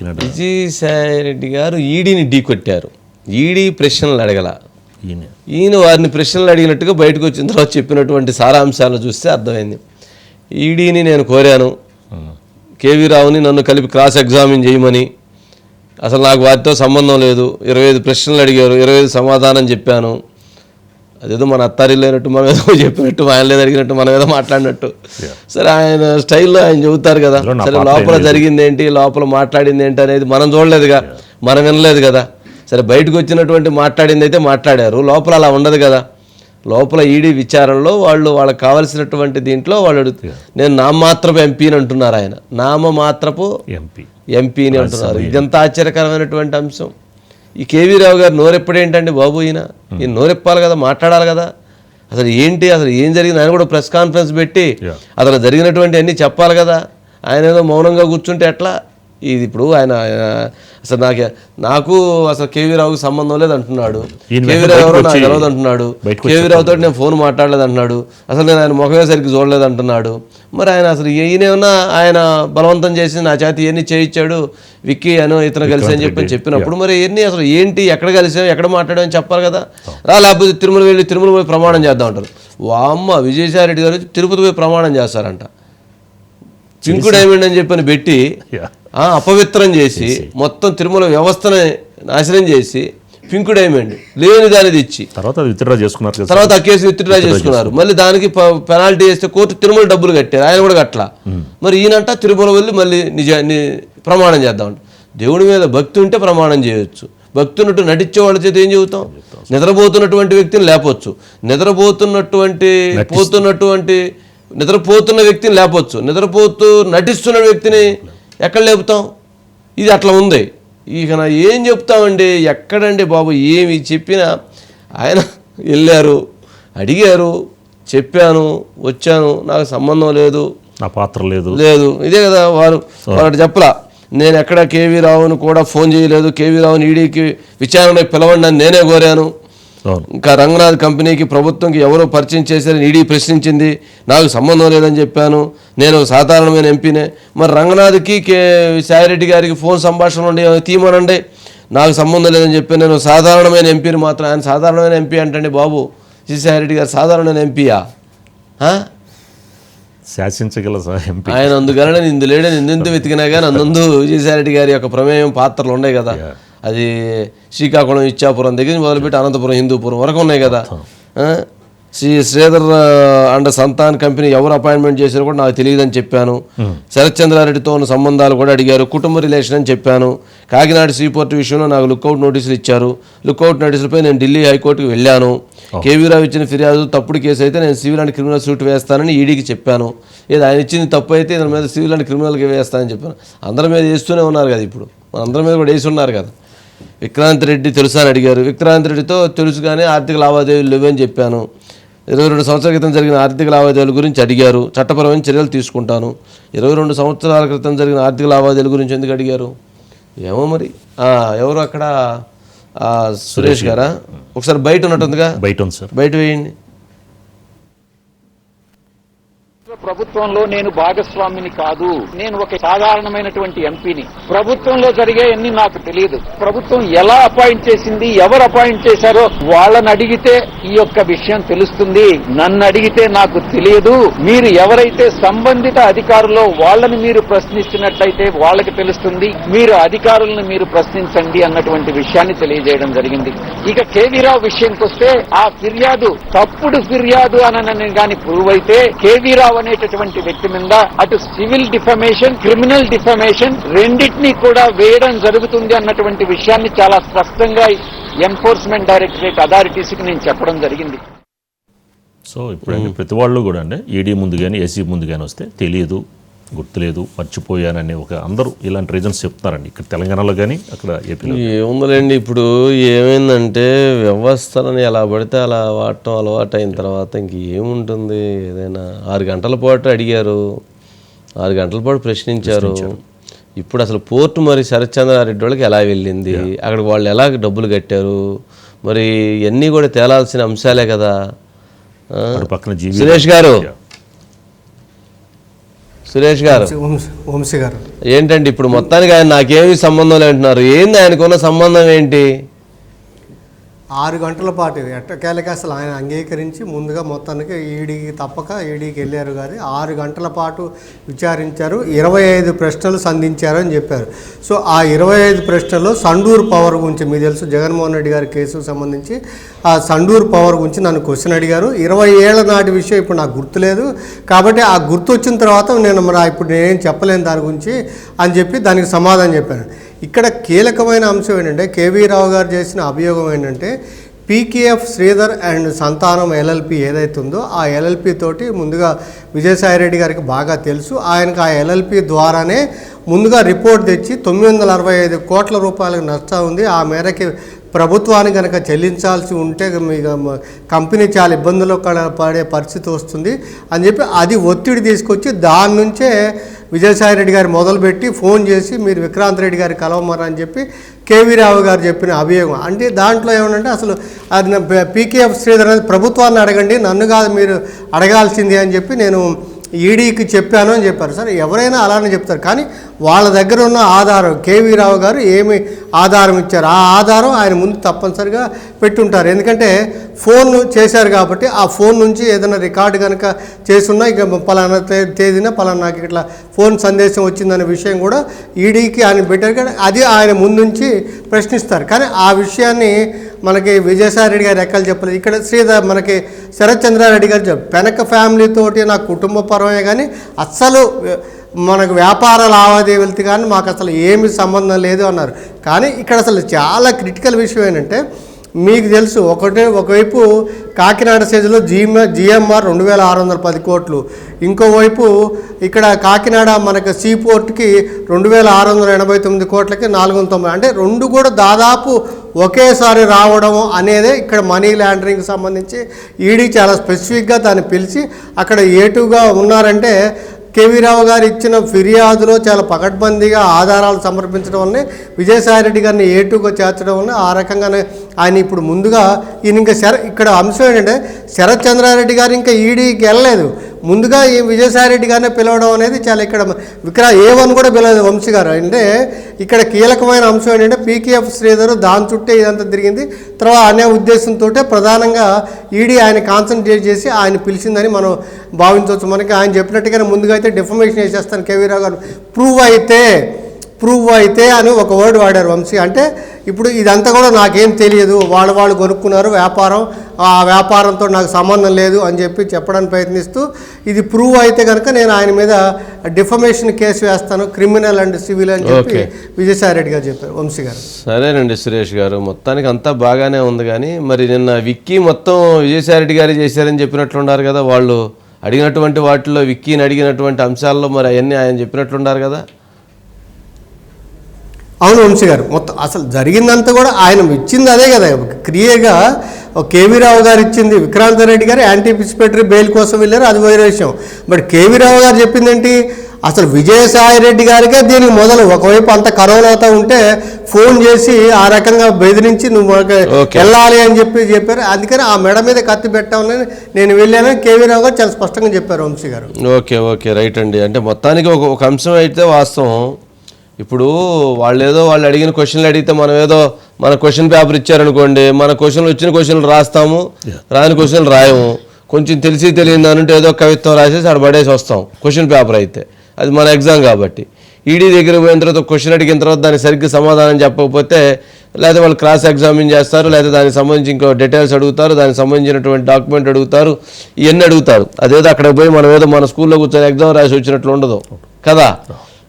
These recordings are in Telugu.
కాకినాడ విజయసాయి రెడ్డి గారు ఈడీని ఢీకొట్టారు ఈడీ ప్రశ్నలు అడగల. ఈయన. ఈయన వారిని ప్రశ్నలు అడిగినట్టుగా బయటకు వచ్చిన తర్వాత చెప్పినటువంటి సారాంశాలను చూస్తే అర్థమైంది. ఈడీని నేను కోరాను. కేవీ రావుని నన్ను కలిపి క్రాస్ ఎగ్జామిన్ చేయమని. అసలు నాకు వారితో సంబంధం లేదు. ఇరవై ఐదు ప్రశ్నలు అడిగారు. ఇరవై ఐదు సమాధానం చెప్పాను. అదేదో మన అత్తారి లేనట్టు మనం ఏదో చెప్పినట్టు ఆయన లేదు అడిగినట్టు మనం ఏదో మాట్లాడినట్టు. సరే ఆయన స్టైల్లో ఆయన చెబుతారు కదా. నా సరే లోపల జరిగింది ఏంటి లోపల మాట్లాడింది ఏంటి అనేది మనం చూడలేదుగా. మనం వినలేదు కదా. సరే బయటకు వచ్చినటువంటి మాట్లాడింది అయితే మాట్లాడారు. లోపల అలా ఉండదు కదా. లోపల ఈడీ విచారణలో వాళ్ళు వాళ్ళకి కావాల్సినటువంటి దీంట్లో వాళ్ళు అడుగు- నేను నామమాత్రపు ఎంపీని అంటున్నారు ఆయన. నామమాత్రపు ఎంపీ ఎంపీని అంటున్నారు. ఇదంతా ఆశ్చర్యకరమైనటువంటి అంశం. ఈ కేవీ రావు గారు నోరెప్పుడేంటండి బాబు ఈయన? ఈయన నోరెప్పాలి కదా మాట్లాడాలి కదా? అసలు ఏంటి అసలు ఏం జరిగింది? ఆయన కూడా ప్రెస్ కాన్ఫరెన్స్ పెట్టి. అసలు జరిగినటువంటి అన్నీ చెప్పాలి కదా? ఆయన ఏదో మౌనంగా కూర్చుంటే ఎట్లా? ఇది ఇప్పుడు ఆయన అసలు నాకు నాకు అసలు కేవీ రావుకి సంబంధం లేదు అంటున్నాడు కేవీ రావు ఎవరో నాకు తెలియదు అంటున్నాడు కేవీ రావుతో నేను ఫోన్ మాట్లాడలేదు అంటున్నాడు అసలు నేను ఆయన ముఖమే సరిగ్గా చూడలేదు అంటున్నాడు మరి ఆయన అసలు ఈయన ఏమన్నా ఆయన బలవంతం చేసి నా చేతి ఇవన్నీ చేయించాడు? విక్కీ అని ఇతను కలిసి అని చెప్పి చెప్పినప్పుడు మరి ఇవన్నీ అసలు ఏంటి ఎక్కడ కలిసాం ఎక్కడ మాట్లాడామని చెప్పాలి కదా? రా లేకపోతే తిరుమల వెళ్ళి తిరుమల పోయి ప్రమాణం చేద్దాం అంటారు. వామ్మ విజయసాయి రెడ్డి గారు తిరుపతి పోయి ప్రమాణం చేస్తారంట. పింకు డైమండ్ అని చెప్పని పెట్టి అపవిత్రం చేసి మొత్తం తిరుమల వ్యవస్థని నాశనం చేసి పింకు డైమండ్ లేని దానిది ఇచ్చి. తర్వాత విత్డ్రా చేసుకున్నారు తర్వాత ఆ కేసు విత్డ్రా చేసుకున్నారు. మళ్ళీ దానికి పెనాల్టీ వేస్తే కోర్టు తిరుమల డబ్బులు కట్టారు. ఆయన కూడా కట్టలా. మరి ఈయనంట తిరుమల వెళ్ళి మళ్ళీ నిజ ని- ప్రమాణం చేద్దాం దేవుడి మీద భక్తి ఉంటే ప్రమాణం చేయొచ్చు. భక్తి ఉన్నట్టు నటించే వాళ్ళ చేత ఏం చెబుతాం? నిద్రపోతున్నటువంటి వ్యక్తిని లేపొచ్చు. నిద్రపోతున్నటువంటి పోతున్నటువంటి నిద్రపోతున్న వ్యక్తిని లేపొచ్చు. నిద్రపోతూ నటిస్తున్న వ్యక్తిని ఎక్కడ లేపుతాం? ఇది అట్లా ఉంది. ఇక నా ఏం చెప్తామండి? ఎక్కడండి బాబు? ఏమి చెప్పినా ఆయన వెళ్ళారు అడిగారు చెప్పాను వచ్చాను. నాకు సంబంధం లేదు. నా పాత్ర లేదు. లేదు. ఇదే కదా వారు వారు చెప్పలా. నేను ఎక్కడ కేవీ రావును కూడా ఫోన్ చేయలేదు. కేవీ రావుని ఈడీకి విచారణకు పిలవండి అని నేనే కోరాను. ఇంకా రంగనాథ్ కంపెనీకి ప్రభుత్వంకి ఎవరో పరిచయం చేశారని ఈడీ ప్రశ్నించింది. నాకు సంబంధం లేదని చెప్పాను. నేను సాధారణమైన ఎంపీనే. మరి రంగనాథ్కి కే సాయిరెడ్డి గారికి ఫోన్ సంభాషణ ఉండి తీయమనండి నాకు సంబంధం లేదని చెప్పి నేను సాధారణమైన ఎంపీని మాత్రం ఆయన సాధారణమైన ఎంపీ అంటండి బాబు. సి సాయిరెడ్డి గారు సాధారణమైన ఎంపీయా? శాసించగల ఎంపీ. ఆయన అందుకనే నిందు లేడని నిందెంత వెతికినా కానీ అందుందు విజయసాయిరెడ్డి గారి యొక్క ప్రమేయం పాత్రలు ఉన్నాయి కదా. అది శ్రీకాకుళం ఇచ్చాపురం దగ్గర మొదలుపెట్టి అనంతపురం హిందూపురం వరకు ఉన్నాయి కదా? శ్రీ శ్రీధర్ అండ్ సంతాన్ కంపెనీ ఎవరు అపాయింట్మెంట్ చేశారో కూడా నాకు తెలియదని చెప్పాను. శరత్ చంద్రారెడ్డితో ఉన్న సంబంధాలు కూడా అడిగారు. కుటుంబ రిలేషన్ అని చెప్పాను. కాకినాడ సీపోర్ట్ విషయంలో నాకు లుక్అవుట్ నోటీసులు ఇచ్చారు. లుక్అవుట్ నోటీసులపై నేను ఢిల్లీ హైకోర్టుకు వెళ్ళాను. కేవీరావు ఇచ్చిన ఫిర్యాదు తప్పుడు కేసు అయితే నేను సివిల్ అండ్ క్రిమినల్ సూట్ వేస్తానని ఈడీకి చెప్పాను. ఏది ఆయన ఇచ్చింది తప్పు అయితే దాని మీద సివిల్ అండ్ క్రిమినల్కి వేస్తానని చెప్పాను. అందరి మీద వేస్తూనే ఉన్నారు కదా ఇప్పుడు. అందరి మీద కూడా వేసి ఉన్నారు కదా. విక్రాంత్ రెడ్డి తెలుసా అని అడిగారు. విక్రాంత్ రెడ్డితో తెలుసు కానీ ఆర్థిక లావాదేవీలు లేవని చెప్పాను. ఇరవై రెండు సంవత్సరాల క్రితం జరిగిన ఆర్థిక లావాదేవీల గురించి అడిగారు. చట్టపరమైన చర్యలు తీసుకుంటాను. ఇరవై రెండు సంవత్సరాల క్రితం జరిగిన ఆర్థిక లావాదేవీల గురించి ఎందుకు అడిగారు? ఏమో మరి. ఎవరు అక్కడ? సురేష్ గారా. ఒకసారి బయట ఉన్నట్టుందిగా. బయట ఉంది సార్. బయట వేయండి. ప్రభుత్వంలో నేను భాగస్వామిని కాదు. నేను ఒక సాధారణమైనటువంటి ఎంపీని. ప్రభుత్వంలో జరిగే అన్ని నాకు తెలియదు ప్రభుత్వం ఎలా అపాయింట్ చేసింది ఎవరు అపాయింట్ చేశారో వాళ్ళని అడిగితే ఈ యొక్క విషయం తెలుస్తుంది. నన్ను అడిగితే నాకు తెలియదు మీరు ఎవరైతే సంబంధిత అధికారులో వాళ్ళని మీరు ప్రశ్నిస్తున్నట్లయితే వాళ్ళకి తెలుస్తుంది. మీరు అధికారులను మీరు ప్రశ్నించండి అన్నటువంటి విషయాన్ని తెలియజేయడం జరిగింది. ఇక కేవీరావు విషయంకి వస్తే ఆ ఫిర్యాదు తప్పుడు ఫిర్యాదు అనని కానీ ప్రూవ్ అయితే కేవీరావు అనేటటువంటి వ్యక్తి మీద అటు సివిల్ డిఫమేషన్ క్రిమినల్ డిఫమేషన్ రెండింటినీ కూడా వేయడం జరుగుతుంది అన్నటువంటి విషయాన్ని చాలా స్పష్టంగా ఎన్ఫోర్స్మెంట్ డైరెక్టరేట్ అథారిటీస్కి నేను చెప్పడం జరిగింది. సో ఇప్పుడు ప్రతి వాళ్ళు కూడా అండి ఈడీ ముందు కానీ ఏసీ ముందు కానీ వస్తే తెలియదు. గుర్తులేదు మర్చిపోయానని ఒక అందరూ ఇలాంటి రీజన్స్ చెప్తారండి ఇక్కడ తెలంగాణలో కానీ అక్కడ ఏపీలో ఏముందిలేండి ఇప్పుడు ఏమైందంటే వ్యవస్థలను ఎలా పడితే అలా వాడటం అలవాటు అయిన తర్వాత ఇంక ఏముంటుంది? ఏదైనా ఆరు గంటల పాటు అడిగారు ఆరు గంటల పాటు ప్రశ్నించారు. ఇప్పుడు అసలు పోర్టు మరి శరత్చంద్రారెడ్డి వాళ్ళకి ఎలా వెళ్ళింది? అక్కడ వాళ్ళు ఎలా డబ్బులు కట్టారు? మరి ఇవన్నీ కూడా తేలాల్సిన అంశాలే కదా. పక్కన సురేష్ గారు సురేష్ గారు. వంశీ- గారు. ఏంటండి ఇప్పుడు మొత్తానికి ఆయన నాకేమీ సంబంధం లేదంటున్నారు. ఏంది ఆయనకున్న సంబంధం ఏంటి? ఆరు గంటల పాటు ఎట్టకేలకి అసలు ఆయన అంగీకరించి ముందుగా మొత్తానికి ఈడీకి తప్పక ఈడీకి వెళ్ళారు కానీ ఆరు గంటల పాటు విచారించారు. ఇరవై ఐదు ప్రశ్నలు సంధించారు అని చెప్పారు. సో ఆ ఇరవై ఐదు ప్రశ్నలు సండూర్ పవర్ గురించి మీకు తెలుసు. జగన్మోహన్ రెడ్డి గారి కేసుకు సంబంధించి ఆ సండూర్ పవర్ గురించి నన్ను క్వశ్చన్ అడిగారు. ఇరవై ఏళ్ళ నాటి విషయం ఇప్పుడు నాకు గుర్తులేదు. కాబట్టి ఆ గుర్తు వచ్చిన తర్వాత నేను మరి ఇప్పుడు నేనేం చెప్పలేను దాని గురించి అని చెప్పి దానికి సమాధానం చెప్పాను. ఇక్కడ కీలకమైన అంశం ఏంటంటే కేవీ రావు గారు చేసిన అభియోగం ఏంటంటే P K F Sridhar and Santhanam L L P ఏదైతే ఉందో ఆ ఎల్ఎల్పి తోటి ముందుగా విజయసాయిరెడ్డి గారికి బాగా తెలుసు. ఆయనకు ఆ ఎల్ఎల్పి ద్వారానే ముందుగా రిపోర్ట్ తెచ్చి తొమ్మిది వందల అరవై ఐదు కోట్ల రూపాయలకు నష్టం ఉంది. ఆ మేరకి ప్రభుత్వాన్ని కనుక చెల్లించాల్సి ఉంటే మీకు కంపెనీ చాలా ఇబ్బందుల్లో పడే పరిస్థితి వస్తుంది. అని చెప్పి అది ఒత్తిడి తీసుకొచ్చి దాని నుంచే విజయసాయి రెడ్డి గారు మొదలుపెట్టి ఫోన్ చేసి మీరు విక్రాంత్ రెడ్డి గారి కలవమరా అని చెప్పి కేవీ రావు గారు చెప్పిన అభియోగం. అంటే దాంట్లో ఏమంటే అసలు అది పీకేఎఫ్ శ్రీధర్ అనేది ప్రభుత్వాన్ని అడగండి నన్ను కాదు మీరు అడగాల్సింది అని చెప్పి నేను ఈడీకి చెప్పాను అని చెప్పారు. సార్ ఎవరైనా అలానే చెప్తారు. కానీ వాళ్ళ దగ్గర ఉన్న ఆధారం కేవీ రావు గారు ఏమి ఆధారం ఇచ్చారు? ఆ ఆధారం ఆయన ముందు తప్పనిసరిగా పెట్టుంటారు. ఎందుకంటే ఫోన్ చేశారు కాబట్టి ఆ ఫోన్ నుంచి ఏదైనా రికార్డు కనుక చేసున్నా ఇక పలానా తేదీన పలానా నాకు ఇట్లా ఫోన్ సందేశం వచ్చిందనే విషయం కూడా ఈడీకి ఆయన పెట్టారు కానీ అది ఆయన ముందుంచి ప్రశ్నిస్తారు. కానీ ఆ విషయాన్ని మనకి విజయసాయి రెడ్డి గారు ఎక్కలు చెప్పలేదు. ఇక్కడ శ్రీధర్ మనకి శరత్ చంద్రారెడ్డి గారు చెప్పారు వెనక ఫ్యామిలీ తోటి నా కుటుంబ పరమే కానీ అస్సలు మనకు వ్యాపార లావాదేవీలతో కానీ మాకు అసలు ఏమి సంబంధం లేదు అన్నారు. కానీ ఇక్కడ అసలు చాలా క్రిటికల్ విషయం ఏంటంటే మీకు తెలుసు ఒకటే ఒకవైపు కాకినాడ స్టేజ్లో జిఎం జిఎంఆర్ రెండు వేల ఆరు వందల పది కోట్లు. ఇంకోవైపు ఇక్కడ కాకినాడ మనకు సీ పోర్ట్కి రెండు వేల ఆరు వందల ఎనభై తొమ్మిది కోట్లకి నాలుగు వందల తొంభై అంటే రెండు కూడా దాదాపు ఒకేసారి రావడం అనేదే ఇక్కడ మనీ లాండరింగ్కి సంబంధించి ఈడీ చాలా స్పెసిఫిక్గా దాన్ని పిలిచి అక్కడ ఏటుగా ఉన్నారంటే కేవీ రావు గారు ఇచ్చిన ఫిర్యాదులో చాలా పకడ్బందీగా ఆధారాలు సమర్పించడం వల్లనే విజయసాయిరెడ్డి గారిని ఏటుగా చేర్చడం వల్ల ఆ రకంగానే ఆయన ఇప్పుడు ముందుగా ఈయన ఇంకా శర ఇక్కడ అంశం ఏంటంటే శరత్ చంద్రారెడ్డి గారు ఇంకా ఈడీకి వెళ్ళలేదు. ముందుగా ఈ విజయసాయిరెడ్డి గారిని పిలవడం అనేది చాలా ఇక్కడ విక్రా ఏ వన్ కూడా పిలవలేదు వంశీ గారు. అంటే ఇక్కడ కీలకమైన అంశం ఏంటంటే పీకేఎఫ్ శ్రీధర్ దాని చుట్టే ఇదంతా తిరిగింది. తర్వాత అనే ఉద్దేశంతో ప్రధానంగా ఈడీ ఆయన కాన్సన్ట్రేట్ చేసి ఆయన పిలిచిందని మనం భావించవచ్చు. మనకి ఆయన చెప్పినట్టుగానే ముందుగా అయితే డిఫర్మేషన్ వేసేస్తాను కేవీరావు గారు. ప్రూవ్ అయితే ప్రూవ్ అయితే అని ఒక వర్డ్ వాడారు వంశీ. అంటే ఇప్పుడు ఇదంతా కూడా నాకేం తెలియదు. వాళ్ళు వాళ్ళు కొనుక్కున్నారు వ్యాపారం. ఆ వ్యాపారంతో నాకు సంబంధం లేదు అని చెప్పి చెప్పడానికి ప్రయత్నిస్తూ ఇది ప్రూవ్ అయితే కనుక నేను ఆయన మీద డిఫమేషన్ కేసు వేస్తాను క్రిమినల్ అండ్ సివిల్ అని చెప్పి Okay. విజయసాయి రెడ్డి గారు చెప్పారు వంశీ గారు. సరేనండి సురేష్ గారు. మొత్తానికి అంతా బాగానే ఉంది కానీ మరి నిన్న విక్కీ మొత్తం విజయసాయిరెడ్డి గారు చేశారని చెప్పినట్లున్నారు కదా వాళ్ళు. అడిగినటువంటి వాటిలో విక్కీని అడిగినటువంటి అంశాల్లో మరి అవన్నీ ఆయన చెప్పినట్లున్నారు కదా. అవును వంశీ గారు. మొత్తం అసలు జరిగిందంతా కూడా ఆయన ఇచ్చింది అదే కదా. క్లియర్గా కేవీ రావు గారు ఇచ్చింది విక్రాంత్ రెడ్డి గారు యాంటిసిపేటరీ బెయిల్ కోసం వెళ్ళారు అది వేరే విషయం. బట్ కేవీ రావు గారు చెప్పింది ఏంటి? అసలు విజయసాయి రెడ్డి గారికే దీనికి మొదలు. ఒకవైపు అంత కరోనాతో ఉంటే ఫోన్ చేసి ఆ రకంగా బెదిరించి నువ్వు. వెళ్ళాలి అని చెప్పి చెప్పారు. అందుకని ఆ మెడ మీద కత్తి పెట్టామని నేను వెళ్ళానని కేవీ రావు గారు చాలా స్పష్టంగా చెప్పారు వంశీ గారు. Okay okay. రైట్ అండి. అంటే మొత్తానికి ఒక అంశం అయితే వాస్తవం. ఇప్పుడు వాళ్ళు ఏదో వాళ్ళు అడిగిన క్వశ్చన్లు అడిగితే మనం ఏదో మన క్వశ్చన్ పేపర్ ఇచ్చారనుకోండి మన క్వశ్చన్లు వచ్చిన క్వశ్చన్లు రాస్తాము రాని క్వశ్చన్లు రాయము. కొంచెం తెలిసి తెలియదు అంటే ఏదో కవిత్వం రాసేసి ఆడ పడేసి వస్తాం క్వశ్చన్ పేపర్ అయితే. అది మన ఎగ్జామ్ కాబట్టి. ఈడీ దగ్గర పోయిన తర్వాత క్వశ్చన్ అడిగిన తర్వాత దానికి సరిగ్గా సమాధానం చెప్పకపోతే లేదా వాళ్ళు క్రాస్ ఎగ్జామిన్ చేస్తారు లేదా దానికి సంబంధించి ఇంకో డీటెయిల్స్ అడుగుతారు దానికి సంబంధించినటువంటి డాక్యుమెంట్ అడుగుతారు ఇవన్నీ అడుగుతారు. అదేదో అక్కడ పోయి మనం ఏదో మన స్కూల్లో కూర్చొని ఎగ్జామ్ రాసి వచ్చినట్లు ఉండదు. కదా?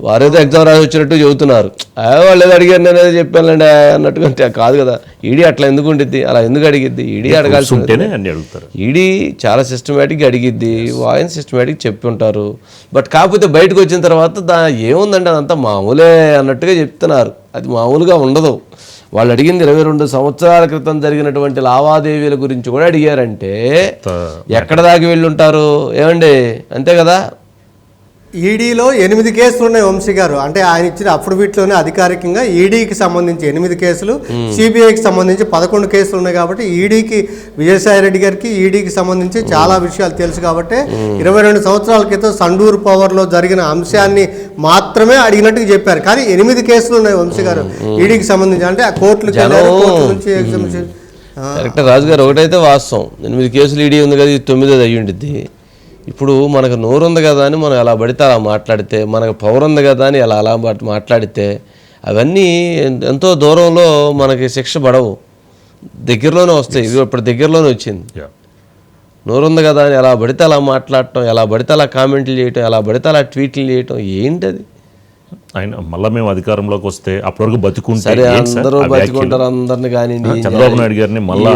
వారేదో ఎగ్జామ్ రాసి వచ్చినట్టు చెబుతున్నారు. "ఆ, వాళ్ళు ఏదో అడిగారు నేను ఏదో చెప్పానండి అన్నట్టుగా అంటే కాదు కదా. ఈడీ అట్లా ఎందుకు ఉండిద్ది? అలా ఎందుకు అడిగిద్ది? ఈడీ అడగాల్సి ఉంటేనే అన్ని అడుగుతారు. ఈడీ చాలా సిస్టమేటిక్గా అడిగిద్ది. ఆయన సిస్టమేటిక్ చెప్పి ఉంటారు. బట్ కాకపోతే బయటకు వచ్చిన తర్వాత దా ఏముందంటే అదంతా మామూలే అన్నట్టుగా చెప్తున్నారు. అది మామూలుగా ఉండదు. వాళ్ళు అడిగింది ఇరవై రెండు సంవత్సరాల క్రితం జరిగినటువంటి లావాదేవీల గురించి కూడా అడిగారంటే ఎక్కడ దాకా వెళ్ళి ఉంటారు ఏమండి? అంతే కదా? ఈడీలో ఎనిమిది కేసులు ఉన్నాయి వంశీ గారు. అంటే ఆయన ఇచ్చిన అఫిడవిట్లోనే అధికారికంగా ఈడీకి సంబంధించి ఎనిమిది కేసులు సిబిఐకి సంబంధించి పదకొండు కేసులు ఉన్నాయి కాబట్టి ఈడీకి విజయసాయి రెడ్డి గారికి ఈడీకి సంబంధించి చాలా విషయాలు తెలుసు కాబట్టి ఇరవై రెండు సంవత్సరాల క్రితం సండూర్ పవర్లో జరిగిన అంశాన్ని మాత్రమే అడిగినట్టుగా చెప్పారు. కానీ ఎనిమిది కేసులు ఉన్నాయి వంశీ గారు ఈడీకి సంబంధించి. అంటే ఆ కోర్టులకు వెళ్ళారు, కోర్టు నుంచి కరెక్ట్. రాజుగారు ఒకటైతే వాస్తవం. ఎనిమిది కేసులు ఈడీ ఉంది కదా తొమ్మిది అయ్యి ఉండిద్ది ఇప్పుడు మనకు నోరు ఉంది కదా అని మనం ఎలా పడితే అలా మాట్లాడితే మనకు పవర్ ఉంది కదా అని అలా అలా మాట్- మాట్లాడితే అవన్నీ ఎంతో దూరంలో మనకి శిక్ష పడవు. దగ్గరలోనే వస్తాయి. ఇది ఇప్పుడు దగ్గరలోనే వచ్చింది. నోరుంది కదా అని ఎలా పడితే అలా మాట్లాడటం ఎలా పడితే అలా కామెంట్లు చేయటం ఎలా పడితే అలా ట్వీట్లు చేయటం ఏంటది? ఆయన మళ్ళీ మేము అధికారంలోకి వస్తే అప్పటి వరకు బతికుంటే? అందరూ? బతికుంటారు అందరిని కానీ చంద్రబాబు నాయుడు గారిని మళ్ళా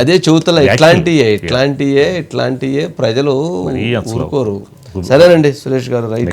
అదే చెబుతలే. ఇట్లాంటియే ఇట్లాంటియే ఇట్లాంటియే ప్రజలు ఊరుకోరు సరేనండి సురేష్ గారు రైట్